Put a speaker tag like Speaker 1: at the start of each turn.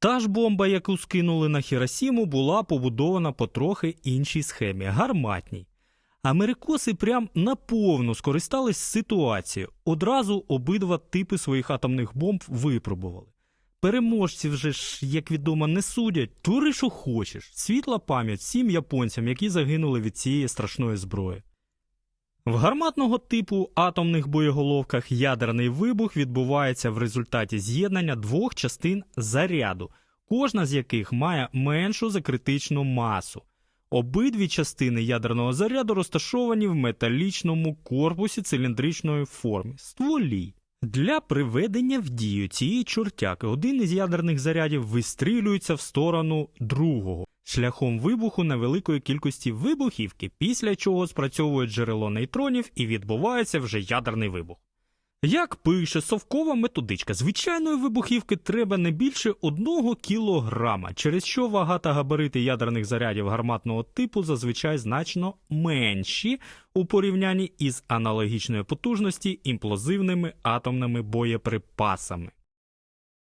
Speaker 1: Та ж бомба, яку скинули на Хіросіму, була побудована по трохи іншій схемі гарматній. Америкоси прям наповну скористались ситуацією. Одразу обидва типи своїх атомних бомб випробували. Переможців же ж, як відомо, не судять, твори, що хочеш. Світла пам'ять всім японцям, які загинули від цієї страшної зброї. В гарматного типу атомних боєголовках ядерний вибух відбувається в результаті з'єднання двох частин заряду, кожна з яких має меншу за критичну масу. Обидві частини ядерного заряду розташовані в металічному корпусі циліндричної форми стволі. Для приведення в дію цієї чортяки один із ядерних зарядів вистрілюється в сторону другого шляхом вибуху невеликої кількості вибухівки, після чого спрацьовує джерело нейтронів і відбувається вже ядерний вибух. Як пише совкова методичка, звичайної вибухівки треба не більше одного кілограма, через що вага та габарити ядерних зарядів гарматного типу зазвичай значно менші у порівнянні із аналогічної потужності імплозивними атомними боєприпасами.